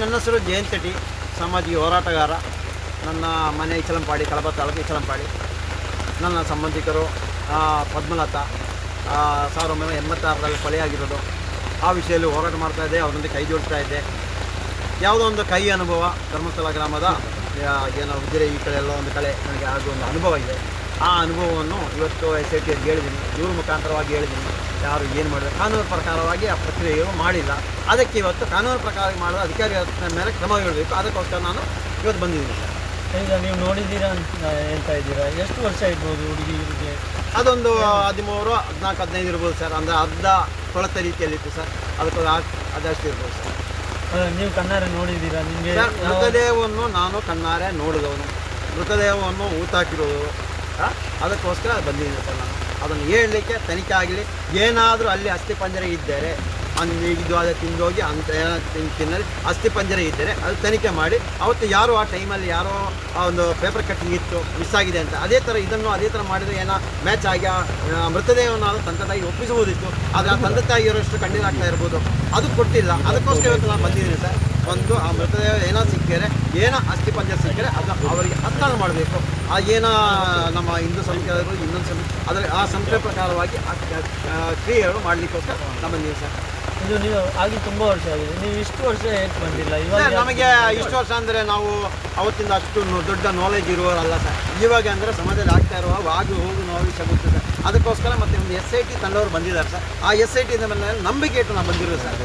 ನನ್ನ ಹೆಸರು ಜಯಂತ್ ಟಿ ಸಾಮಾಜಿಕ ಹೋರಾಟಗಾರ. ನನ್ನ ಮನೆ ಇಚಲಂಪಾಡಿ, ಕಳಬ ತಾಲೂಕು ಇಚಲಂಪಾಡಿ. ನನ್ನ ಸಂಬಂಧಿಕರು ಪದ್ಮಲತಾ ಸಾವಿರದ ಒಂಬೈನೂರ ಎಂಬತ್ತಾರರಲ್ಲಿ ಕೊಲೆಯಾಗಿರೋದು ಆ ವಿಷಯದಲ್ಲಿ ಹೋರಾಟ ಮಾಡ್ತಾ ಇದ್ದೆ ಅವರೊಂದಿಗೆ ಕೈ ಜೋಡಿಸ್ತಾ ಇದ್ದೆ. ಯಾವುದೋ ಒಂದು ಕೈ ಅನುಭವ, ಧರ್ಮಸ್ಥಳ ಗ್ರಾಮದ ಏನೋ ಉಜಿರೆ ಈ ಕಡೆ ಎಲ್ಲ ಒಂದು ಕಲೆ ನನಗೆ ಆಗೋ ಒಂದು ಅನುಭವ ಇದೆ. ಆ ಅನುಭವವನ್ನು ಇವತ್ತು ಎಸ್ ಐ ಟಿಯಲ್ಲಿ ಹೇಳಿದ್ದೀನಿ. ಇವ್ರ ಮುಖಾಂತರವಾಗಿ ಹೇಳಿದ್ದೀನಿ. ಯಾರು ಏನು ಮಾಡಿದ್ರು ಕಾನೂನು ಪ್ರಕಾರವಾಗಿ ಆ ಪ್ರಕ್ರಿಯೆಯು ಮಾಡಿಲ್ಲ. ಅದಕ್ಕೆ ಇವತ್ತು ಕಾನೂನು ಪ್ರಕಾರ ಮಾಡಿದ ಅಧಿಕಾರಿಗಳ ಮೇಲೆ ಕ್ರಮ ಹೇಳಬೇಕು ಅದಕ್ಕೋಸ್ಕರ ನಾನು ಇವತ್ತು ಬಂದಿದ್ದೀನಿ. ಸರ್ ಈಗ ನೀವು ನೋಡಿದ್ದೀರಾ ಅಂತ ಹೇಳ್ತಾ ಇದ್ದೀರಾ? ಎಷ್ಟು ವರ್ಷ ಇರ್ಬೋದು ಹುಡುಗಿ ಅದೊಂದು ಹದಿಮೂರು ಹದಿನಾಲ್ಕು ಹದಿನೈದು ಇರ್ಬೋದು ಸರ್. ಅಂದರೆ ಅರ್ಧ ಕೊಳತ ರೀತಿಯಲ್ಲಿತ್ತು ಸರ್. ಅದಕ್ಕೆ ಅದಷ್ಟು ಇರ್ಬೋದು ಸರ್. ನೀವು ಕಣ್ಣಾರೆ ನೋಡಿದ್ದೀರಾ? ನಿಮಗೆ ಸರ್ ಮೃತದೇಹವನ್ನು ನಾನು ಕಣ್ಣಾರೆ ನೋಡಿದವನು. ಮೃತದೇಹವನ್ನು ಊತಾಕಿರೋದು ಅದಕ್ಕೋಸ್ಕರ ಬಂದಿದ್ದೀನಿ ಸರ್ ನಾನು. ಅದನ್ನು ಹೇಳಲಿಕ್ಕೆ ತನಿಖೆ ಆಗಲಿ. ಏನಾದರೂ ಅಲ್ಲಿ ಅಸ್ಥಿಪಂಜರ ಇದ್ದರೆ ಅಂದ್ರೆ ಇದು ಅದೇ ತಿಂದೋಗಿ ಅಂತ ಏನಾದ್ರು ತಿನ್- ತಿನ್ನಲಿ ಅಸ್ಥಿಪಂಜರ ಇದ್ದರೆ ಅದು ತನಿಖೆ ಮಾಡಿ. ಅವತ್ತು ಯಾರು ಆ ಟೈಮಲ್ಲಿ ಯಾರೋ ಆ ಒಂದು ಪೇಪರ್ ಕಟ್ಟಿಂಗ್ ಇತ್ತು ಮಿಸ್ ಆಗಿದೆ ಅಂತ. ಅದೇ ಥರ ಇದನ್ನು ಅದೇ ಥರ ಮಾಡಿದರೆ ಏನೋ ಮ್ಯಾಚ್ ಆಗಿ ಆ ಮೃತದೇಹವನ್ನು ತಂದೆ ತಾಯಿ ಒಪ್ಪಿಸಬಹುದಿತ್ತು. ಆದರೆ ಆ ತಂದೆ ತಾಯಿ ಇರೋಷ್ಟು ಕಣ್ಣೀರಾಗ್ತಾ ಇರ್ಬೋದು. ಅದು ಕೊಟ್ಟಿಲ್ಲ. ಅದಕ್ಕೋಸ್ಕರ ಇವತ್ತು ನಾನು ಬಂದಿದ್ದೀನಿ ಸರ್. ಒಂದು ಆ ಮೃತದೇಹ ಏನೋ ಸಿಕ್ಕಿದರೆ ಏನೋ ಅಸ್ಥಿಪಂಜರ ಸಿಕ್ಕರೆ ಅದು ಅವರಿಗೆ ಹಸ್ತಾಂತರ ಮಾಡಬೇಕು. ಆ ಏನೋ ನಮ್ಮ ಹಿಂದೂ ಸಂಸ್ಕೃತಿ ಇನ್ನೊಂದು ಸಂ ಅದರ ಆ ಸಂಸ್ಕೃತಿ ಪ್ರಕಾರವಾಗಿ ಕ್ರಿಯೆಗಳು ಮಾಡಲಿಕ್ಕೋಸ್ಕರ ನಮ್ಮ ನೀವು ಸರ್. ಇದು ನೀವು ಆಗಿ ತುಂಬ ವರ್ಷ ಆಗಿದೆ. ನೀವು ಇಷ್ಟು ವರ್ಷ ಏಕ್ ಬಂದಿಲ್ಲ. ಇವಾಗ ನಮಗೆ ಇಷ್ಟು ವರ್ಷ ಅಂದರೆ ನಾವು ಅವತ್ತಿಂದ ಅಷ್ಟು ದೊಡ್ಡ ನಾಲೆಜ್ ಇರುವವರಲ್ಲ ಸರ್. ಇವಾಗ ಅಂದರೆ ಸಮಾಜದಲ್ಲಿ ಆಗ್ತಾ ಇರುವ ಆಗು ಹೋಗು ನೋವು ಸಿಗುತ್ತದೆ ಸರ್. ಅದಕ್ಕೋಸ್ಕರ ಮತ್ತೆ ಒಂದು ಎಸ್ ಐ ಟಿ ತಂಡವರು ಬಂದಿದ್ದಾರೆ ಸರ್. ಆ ಎಸ್ ಐ ಟಿಯಿಂದ ಮೇಲೆ ನಂಬಿಕೆ ಇಟ್ಟು ನಾವು ಬಂದಿರೋದು sir.